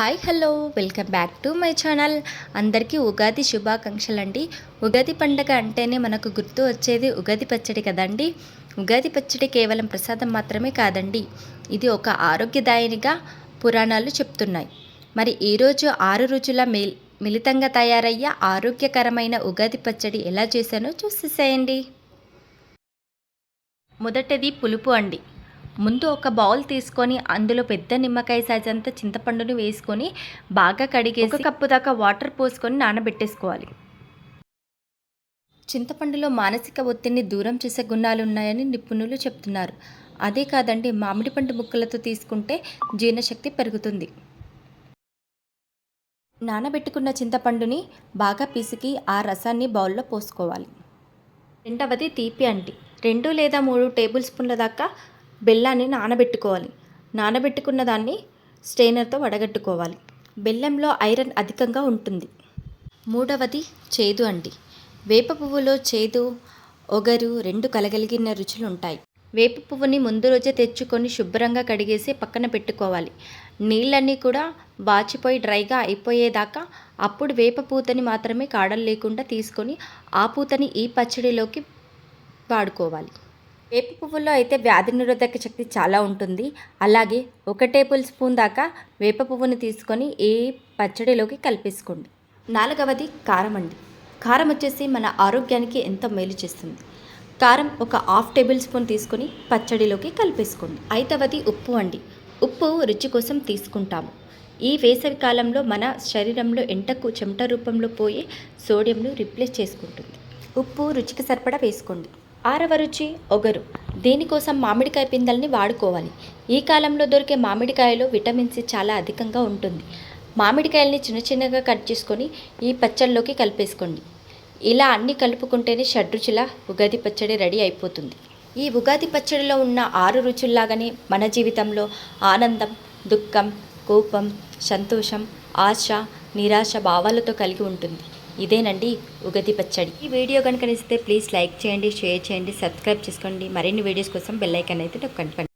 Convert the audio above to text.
Hi hello. Welcome back to my channel. అందరికీ ఉగాది శుభాకాంక్షలు అండి ఉగాది పండగ అంటేనే మనకు గుర్తు వచ్చేది ఉగాది పచ్చడి కదండి? ఉగాది పచ్చడి కేవలం ప్రసాదం మాత్రమే కాదండి. ఇది ఒక ఆరోగ్యదాయనిగా పురాణాలు చెప్తున్నాయి. మరి ఈరోజు ఆరు రుచుల మిల్ మిళితంగా తయారయ్యే ఆరోగ్యకరమైన ఉగాది పచ్చడి ఎలా చేశానో చూసేసేయండి. మొదటిది పులుపు అండి. ముందు ఒక బౌల్ తీసుకొని అందులో పెద్ద నిమ్మకాయ సైజ్ అంతా చింతపండుని వేసుకొని బాగా కడిగేసి ఒక కప్పు దాకా వాటర్ పోసుకొని నానబెట్టేసుకోవాలి. చింతపండులో మానసిక ఒత్తిడిని దూరం చేసే గుణాలు ఉన్నాయని నిపుణులు చెప్తున్నారు. అదే కాదండి మామిడి పండు ముక్కలతో తీసుకుంటే జీర్ణశక్తి పెరుగుతుంది. నానబెట్టుకున్న చింతపండుని బాగా పిసికి ఆ రసాన్ని బౌల్లో పోసుకోవాలి. రెండవది తీపి అంటి రెండు లేదా మూడు టేబుల్ స్పూన్ల దాకా బెల్లాన్ని నానబెట్టుకోవాలి. నానబెట్టుకున్న దాన్ని స్ట్రెయినర్తో వడగట్టుకోవాలి. బెల్లంలో ఐరన్ అధికంగా ఉంటుంది. మూడవది చేదు అండి. వేప పువ్వులో చేదు ఒగరు రెండు కలగలిగిన రుచులు ఉంటాయి వేప పువ్వుని ముందు రోజే తెచ్చుకొని శుభ్రంగా కడిగేసి పక్కన పెట్టుకోవాలి. నీళ్ళన్నీ కూడా వాచిపోయి డ్రైగా అయిపోయేదాకా అప్పుడు వేప పూతని మాత్రమే కాడలు లేకుండా తీసుకొని ఆ పూతని ఈ పచ్చడిలోకి వాడుకోవాలి. వేప పువ్వులో అయితే వ్యాధి నిరోధక శక్తి చాలా ఉంటుంది. అలాగే ఒక టేబుల్ స్పూన్ దాకా వేప పువ్వుని తీసుకొని ఏ పచ్చడిలోకి కలిపేసుకోండి. నాలుగవది కారం అండి. కారం వచ్చేసి మన ఆరోగ్యానికి ఎంతో మేలు చేస్తుంది. కారం ఒక హాఫ్ టేబుల్ స్పూన్ తీసుకొని పచ్చడిలోకి కలిపేసుకోండి. ఐదవది ఉప్పు అండి. ఉప్పు రుచి కోసం తీసుకుంటాము. ఈ వేసవి కాలంలో మన శరీరంలో ఎంటకు చెమట రూపంలో పోయి సోడియంను రిప్లేస్ చేసుకుంటుంది. ఉప్పు రుచికి సరిపడా వేసుకోండి. ఆరవ రుచి ఒగరు దీనికోసం మామిడికాయ పిందల్ని వాడుకోవాలి. ఈ కాలంలో దొరికే మామిడికాయలో విటమిన్ సి చాలా అధికంగా ఉంటుంది. మామిడికాయల్ని చిన్న చిన్నగా కట్ చేసుకొని ఈ పచ్చళ్ళలోకి కలిపేసుకోండి. ఇలా అన్ని కలుపుకుంటేనే షడ్రుచుల ఉగాది పచ్చడి రెడీ అయిపోతుంది. ఈ ఉగాది పచ్చడిలో ఉన్న ఆరు రుచుల్లాగానే మన జీవితంలో ఆనందం దుఃఖం కోపం సంతోషం ఆశ నిరాశ భావాలతో కలిగి ఉంటుంది. ఇదేనండి ఉగది పచ్చడి. ఈ వీడియో కనుక నచ్చితే ప్లీజ్ లైక్ చేయండి షేర్ చేయండి సబ్స్క్రైబ్ చేసుకోండి. మరిన్ని వీడియోస్ కోసం బెల్ ఐకాన్ అయితే నొక్కండి.